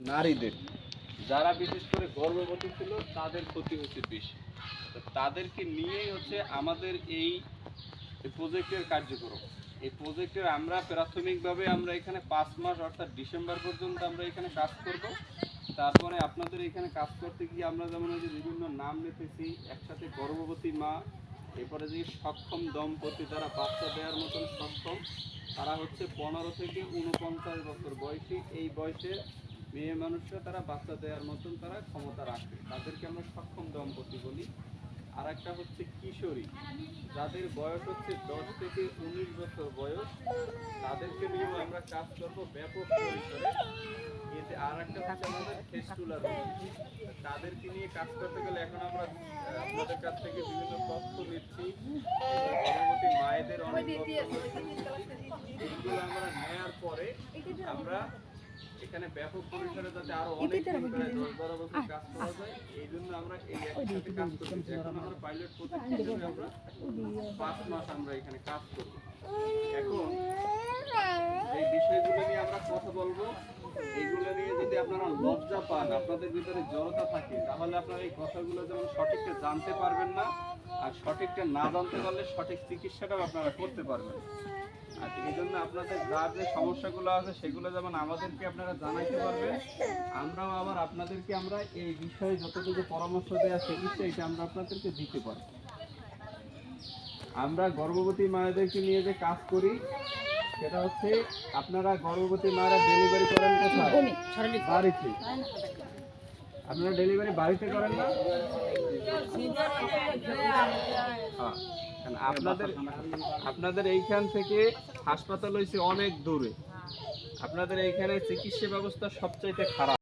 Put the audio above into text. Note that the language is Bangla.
নারীদের। যারা বিশেষ করে গর্ভবতী ছিল, তাদের ক্ষতি হচ্ছে বেশি। তাদেরকে নিয়েই হচ্ছে আমাদের এই প্রজেক্টের কার্যক্রম। এই প্রজেক্টের আমরা প্রাথমিকভাবে আমরা এখানে পাঁচ মাস, অর্থাৎ ডিসেম্বর পর্যন্ত আমরা এখানে কাজ করব। তারপরে আপনাদের এখানে কাজ করতে গিয়ে আমরা যেমন যে বিভিন্ন নাম নিতেছি একসাথে গর্ভবতী মা, এরপরে যে সক্ষম দম্পতি তারা বাচ্চা দেওয়ার মতন সক্ষম, তারা হচ্ছে পনেরো থেকে উনপঞ্চাশ বছর বয়সী। এই বয়সে মেয়ে মানুষরা তারা বাচ্চা দেওয়ার মতন তারা ক্ষমতা রাখে। তাদেরকে আমরা সক্ষম দম্পতি বলি। আর একটা হচ্ছে কিশোরী। যাদের বয়স হচ্ছে দশ থেকে উনিশ বছর বয়স, তাদেরকে নিয়েও আমরা কাজ করব ব্যাপক পরিসরে। এতে আর একটা হচ্ছে আমাদের ফেস্টুলা রোগ তাদেরকে নিয়ে কাজ করতে গেলে এখন আমরা আপনাদের কাছ থেকে বিভিন্ন তথ্য নিচ্ছি গর্ভবতী মায়েদের অনেক তথ্য আমরা নেয়ার পরে আমরা এখানে ব্যাপক পরিসরে যাতে আরও অনেক প্রায় বছর কাজ করা যায় এই জন্য আমরা এই একসাথে কাজ করতেছি এখন আমরা। পাইলট প্রজেক্ট হিসেবে আমরা পাঁচ মাস আমরা এখানে কাজ করব। এখন এই বিষয়গুলো নিয়ে আমরা কথা বলব এইগুলো নিয়ে যদি আপনারা লজ্জা পান, আপনাদের ভিতরে জড়তা থাকে, তাহলে আপনারা এই কথাগুলো যেমন সঠিকটা জানতে পারবেন না, আর সঠিকটা না জানতে পারলে সঠিক চিকিৎসাটাও আপনারা করতে পারবেন। আর এই জন্য আপনাদের যার যে সমস্যাগুলো আছে, সেগুলো যেমন আমাদেরকে আপনারা জানাইতে পারবেন, আমরাও আবার আপনাদেরকে আমরা এই বিষয়ে যতটুকু পরামর্শ দেওয়া চিকিৎসা এটা আমরা আপনাদেরকে দিতে পারি আমরা গর্ভবতী মায়েদেরকে নিয়ে যে কাজ করি সেটা হচ্ছে আপনারা গর্ভবতী মারা ডেলিভারি করেন কোথায়? বাড়িতে। আপনারা ডেলিভারি বাড়িতে করেন না? হ্যাঁ। আপনাদের আপনাদের এইখান থেকে হাসপাতাল হয়েছে অনেক দূরে। আপনাদের এইখানে চিকিৎসা ব্যবস্থা সবচাইতে খারাপ।